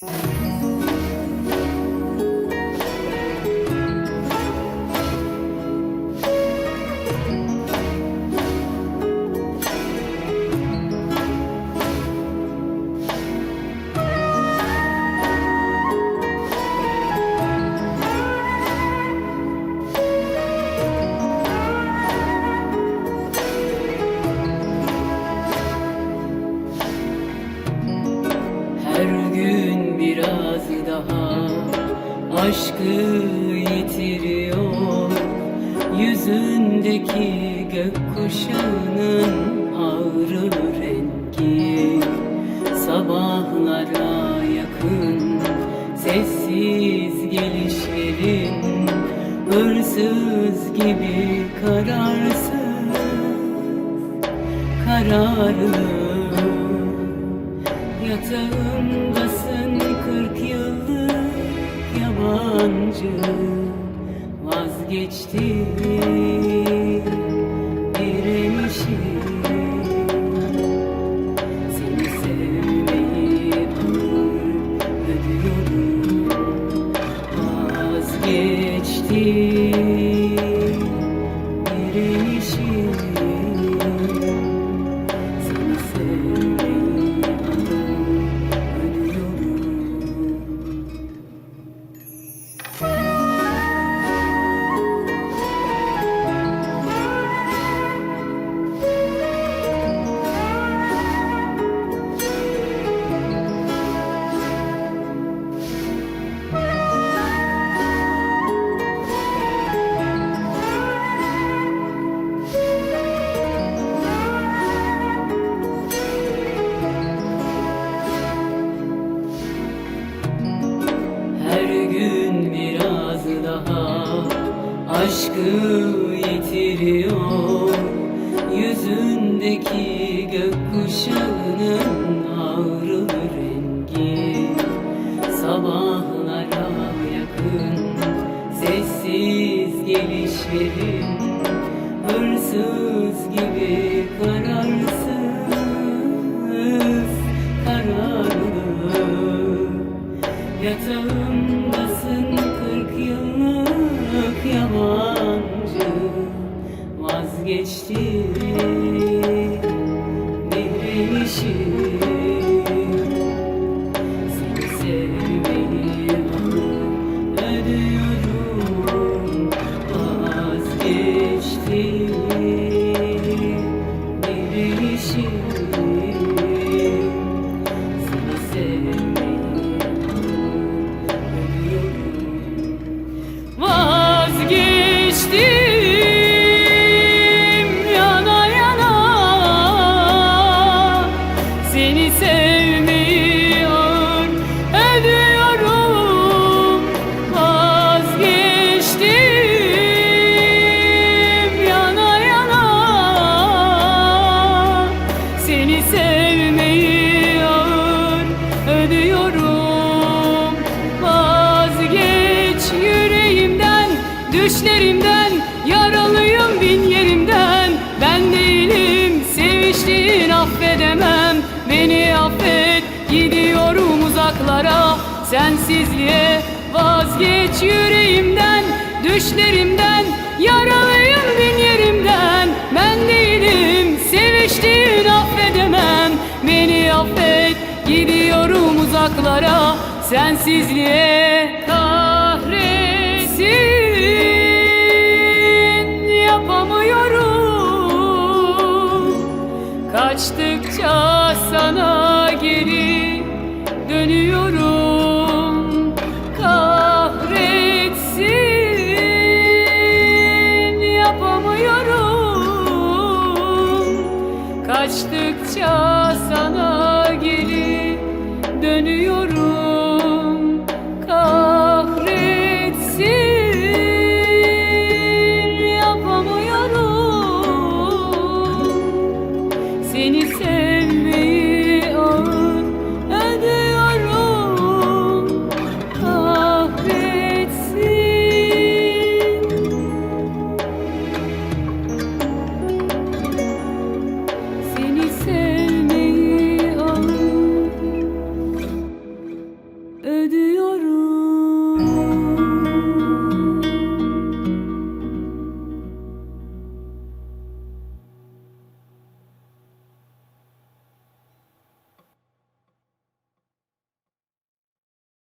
Her gün biraz daha aşkı yitiriyor. Yüzündeki gökkuşağının ağrı rengi. Sabahlara yakın sessiz gelişlerin Hırsız gibi kararsız kararlı Yatağımdasın kırk yıllık yabancı. Vazgeçti direnişi Seni sevmeyi ödüyorum. Vazgeçti aşkı yitiriyor. Yüzündeki gökkuşağının ağrı rengi. Sabahlara yakın sessiz gelişlerin. Hırsız gibi kararsız kararlı. Yıllık yabancı Vazgeçti. Direnişi Seni Sensizliğe vazgeç yüreğimden Düşlerimden yaralıyım bin yerimden. Ben değilim seviştiğin affedemem. Beni affet gidiyorum uzaklara. Sensizliğe kahretsin yapamıyorum. Kaçtıkça show.